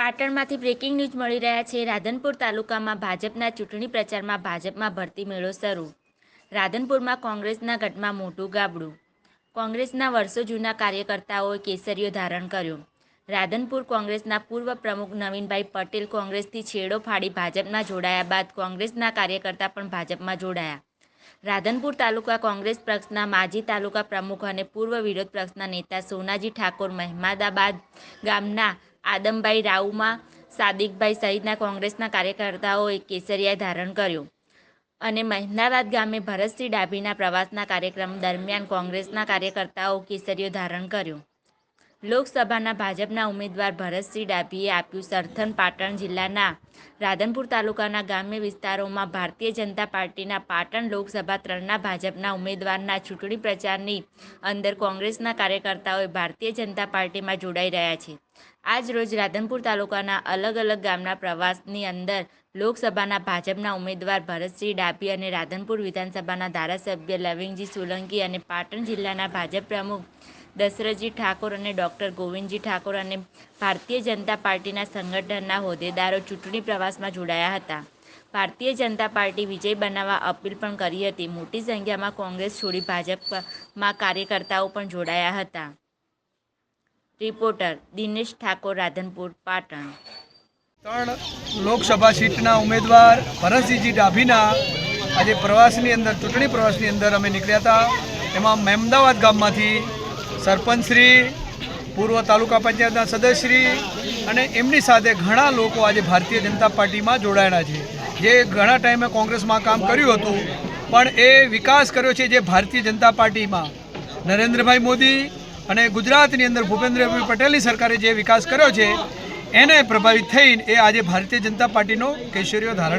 પાટણમાંથી breaking news મળી રહ્યા છે. રાધનપુર તાલુકામાં ભાજપના ચૂંટણી પ્રચારમાં ભાજપમાં ભરતી મેળો શરૂ. રાધનપુરમાં કોંગ્રેસના ગઢમાં મોટું ગાબડું. કોંગ્રેસના વર્ષો જૂના કાર્યકર્તાઓએ કેસરીઓ ધારણ કર્યો. રાધનપુર કોંગ્રેસના પૂર્વ પ્રમુખ નવીનભાઈ પટેલ કોંગ્રેસથી છેડો ફાડી ભાજપમાં જોડાયા બાદ કોંગ્રેસના કાર્યકર્તા પણ ભાજપમાં જોડાયા. રાધનપુર તાલુકા કોંગ્રેસ પક્ષના માજી તાલુકા પ્રમુખ અને પૂર્વ વિરોધ પક્ષના નેતા સોનાજી ઠાકોર મહેમાદાબાદ ગામના આદમભાઈ રાઉમા સાદિકભાઈ સહિતના કોંગ્રેસના કાર્યકર્તાઓએ કેસરિયા ધારણ કર્યું. અને મહેમદાબાદ ગામે ભરતસિંહ ડાભીના પ્રવાસના કાર્યક્રમ દરમિયાન કોંગ્રેસના કાર્યકર્તાઓ કેસરીઓ ધારણ કર્યું. લોકસભાના ભાજપના ઉમેદવાર ભરતસિંહ ડાભીએ આપ્યું સરથન પાટણ જિલ્લાના રાધનપુર તાલુકાના ગ્રામ્ય વિસ્તારોમાં ભારતીય જનતા પાર્ટીના પાટણ લોકસભા ત્રણના ભાજપના ઉમેદવારના ચૂંટણી પ્રચારની અંદર કોંગ્રેસના કાર્યકર્તાઓએ ભારતીય જનતા પાર્ટીમાં જોડાઈ રહ્યા છે. આજ રોજ રાધનપુર તાલુકાના અલગ અલગ ગામના પ્રવાસની અંદર લોકસભાના ભાજપના ઉમેદવાર ભરતસિંહ ડાભી અને રાધનપુર વિધાનસભાના ધારાસભ્ય લવિંગજી સોલંકી અને પાટણ જિલ્લાના ભાજપ પ્રમુખ દશરથજી ઠાકોર અને ડૉક્ટર ગોવિંદજી ઠાકોર અને ભારતીય જનતા પાર્ટીના સંગઠનના હોદ્દેદારો ચૂંટણી પ્રવાસમાં જોડાયા હતા. ભારતીય જનતા પાર્ટી વિજય બનાવવા અપીલ પણ કરી હતી. મોટી સંખ્યામાં કોંગ્રેસ છોડી ભાજપમાં કાર્યકર્તાઓ પણ જોડાયા હતા. રિપોર્ટર દિનેશ ઠાકોર, રાધનપુર, પાટણ. ત્રણ લોકસભા સીટના ઉમેદવાર ભરતસિંહજી ડાભીના આજે પ્રવાસની અંદર, ચૂંટણી પ્રવાસની અંદર અમે નીકળ્યા હતા. એમાં મહેમદાવાદ ગામમાંથી સરપંચશ્રી પૂર્વ તાલુકા પંચાયતના સદસ્યશ્રી અને એમની સાથે ઘણા લોકો આજે ભારતીય જનતા પાર્ટીમાં જોડાયેલા છે. જે ઘણા ટાઈમે કોંગ્રેસમાં કામ કર્યું હતું, પણ એ વિકાસ કર્યો છે જે ભારતીય જનતા પાર્ટીમાં. નરેન્દ્રભાઈ મોદી અને ગુજરાતની અંદર ભૂપેન્દ્રભાઈ પટેલની સરકારે જે વિકાસ કર્યો છે, એને પ્રભાવિત થઈને એ આજે ભારતીય જનતા પાર્ટીનો કેશરીઓ ધારણ